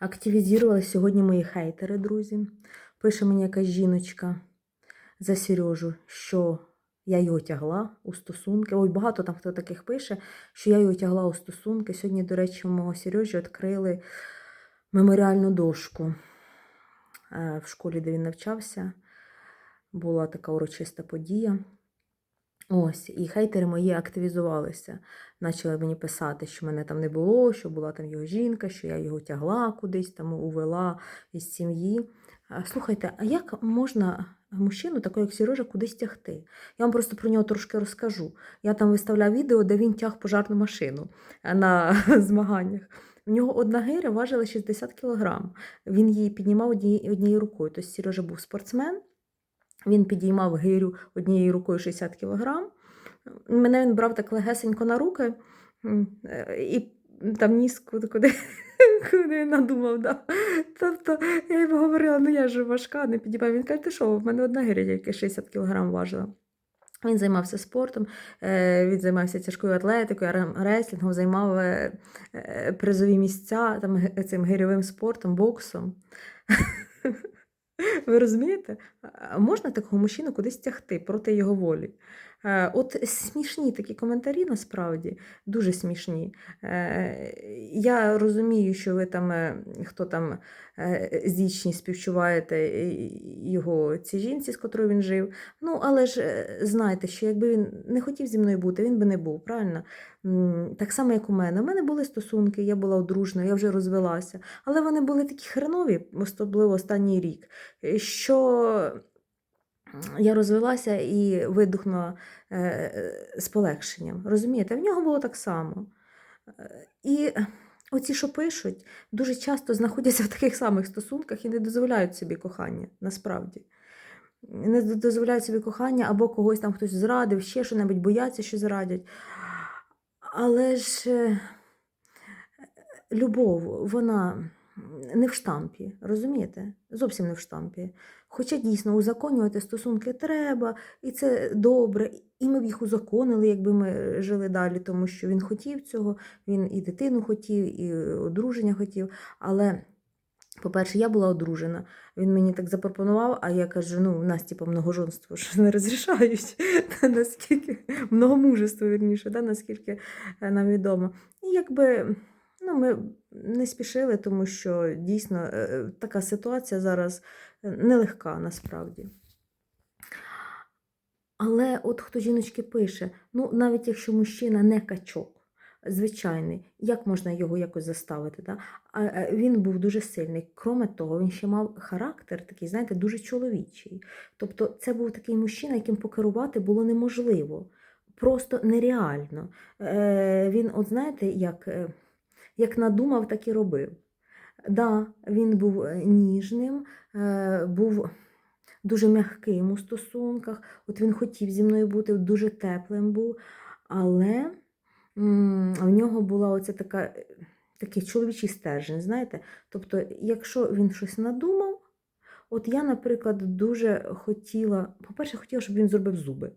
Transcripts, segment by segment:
Активізували сьогодні мої хейтери, друзі. Пише мені якась жіночка за Сережу, що я його тягла у стосунки. Ой, багато там хто таких пише, що я його тягла у стосунки. Сьогодні, до речі, у мого Сережі відкрили меморіальну дошку е, в школі, де він навчався. Була така урочиста подія. Ось, і хейтери мої активізувалися. Почали мені писати, що мене там не було, що була там його жінка, що я його тягла кудись, там увела із сім'ї. Слухайте, а як можна мужчину, такого як Сережа, кудись тягти? Я вам просто про нього трошки розкажу. Я там виставляв відео, де він тяг пожарну машину е, на змаганнях. В нього одна гиря важила 60 кілограм. Він її піднімав однією рукою. Тобто Сережа був спортсмен, він підіймав гирю однією рукою 60 кілограм. Мене він брав так легесенько на руки е, і там ніс куди, куди, надумав. Да. Тобто я йому говорила, ну я ж важка, не підіймаю. Він каже, ти що, в мене одна гиря тільки 60 кілограм важила. Він займався спортом, е, він займався тяжкою атлетикою, реслінгом, займав е, призові місця там, цим гирьовим спортом, боксом. Ви розумієте? Можна такого мужчину кудись тягти проти його волі? Е, От смішні такі коментарі насправді дуже смішні. Е, Я розумію, що ви там, е, хто там здічні співчуваєте його цій жінці, з котрою він жив. Ну, але ж е, знайте, що якби він не хотів зі мною бути, він би не був, правильно? Так само, як у мене. У мене були стосунки, я була одружною, я вже розвелася. Але вони були такі хренові, особливо останній рік, що я розвелася і видухнула е, з полегшенням. Розумієте, в нього було так само. Е, І оці, що пишуть, дуже часто знаходяться в таких самих стосунках і не дозволяють собі кохання, насправді. Не дозволяють собі кохання або когось там хтось зрадив, ще що-небудь, бояться, що зрадять. Але ж е, любов, вона не в штампі, розумієте? Зовсім не в штампі. Хоча дійсно узаконювати стосунки треба, і це добре, і ми б їх узаконили, якби ми жили далі, тому що він хотів цього, він і дитину хотів, і одруження хотів. Але, по-перше, я була одружена. Він мені так запропонував, а я кажу: ну, в нас типу, многоженство ж не розрішають, наскільки многомужество, вірніше, наскільки е, нам відомо. І якби ну, ми не спішили, тому що дійсно е, така ситуація зараз е, нелегка насправді. Але от хто жіночки пише, ну навіть якщо мужчина не качок, звичайний, як можна його якось заставити? Да? А е, він був дуже сильний. Кроме того, він ще мав характер такий, знаєте, дуже чоловічий. Тобто, це був такий мужчина, яким покерувати було неможливо, просто нереально. Е, він, от знаєте, як, е, як надумав, так і робив. Да, він був е, ніжним, е, був дуже м'яким у стосунках. От він хотів зі мною бути, дуже теплим був, але в нього була оця така, е, такий чоловічий стержень, знаєте. Тобто, якщо він щось надумав, от я, наприклад, дуже хотіла, по-перше, хотіла, щоб він зробив зуби.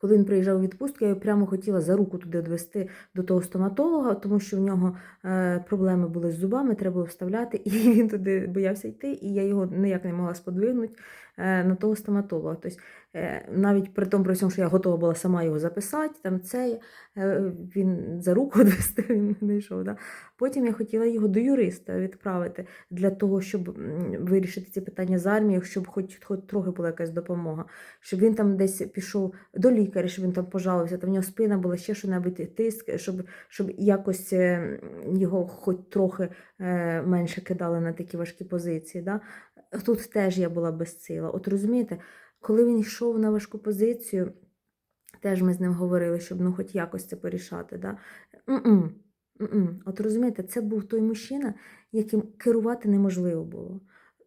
Коли він приїжджав у відпустку, я прямо хотіла за руку туди відвести до того стоматолога, тому що в нього е, проблеми були з зубами, треба було вставляти, і він туди боявся йти, і я його ніяк не могла сподвигнути на того стоматолога. Тобто, е, навіть при тому, при всьому, що я готова була сама його записати, там це е, він за руку відвести, він не йшов. Да? Потім я хотіла його до юриста відправити для того, щоб вирішити ці питання з армією, щоб хоч, хоч трохи була якась допомога, щоб він там десь пішов до лікаря, щоб він там пожалився, там в нього спина була ще що-небудь тиск, щоб, щоб якось е, його хоч трохи е, менше кидали на такі важкі позиції. Да? Тут теж я була безсила. От розумієте, коли він йшов на важку позицію, теж ми з ним говорили, щоб ну хоч якось це порішати. Да? М-м. М-м. От розумієте, це був той мужчина, яким керувати неможливо було.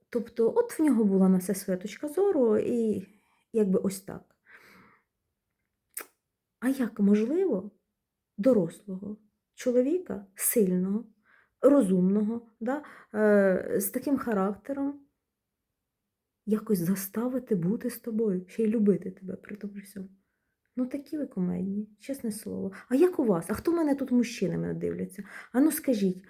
Тобто, от в нього була на все своя точка зору, і якби ось так. А як можливо дорослого чоловіка, сильного, розумного, да, е, з таким характером якось заставити бути з тобою, ще й любити тебе при тому всьому? Ну, такі ви комедні, чесне слово. А як у вас? А хто в мене тут мужчини мене дивляться? А ну скажіть,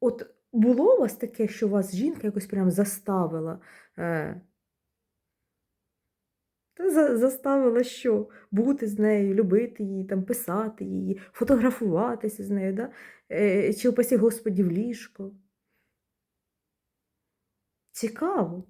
от Було у вас таке, що вас жінка якось прям заставила? Е, та заставила що? Бути з нею, любити її, там, писати її, фотографуватися з нею, да? Е, чи, упасі Господі, в ліжко. Цікаво.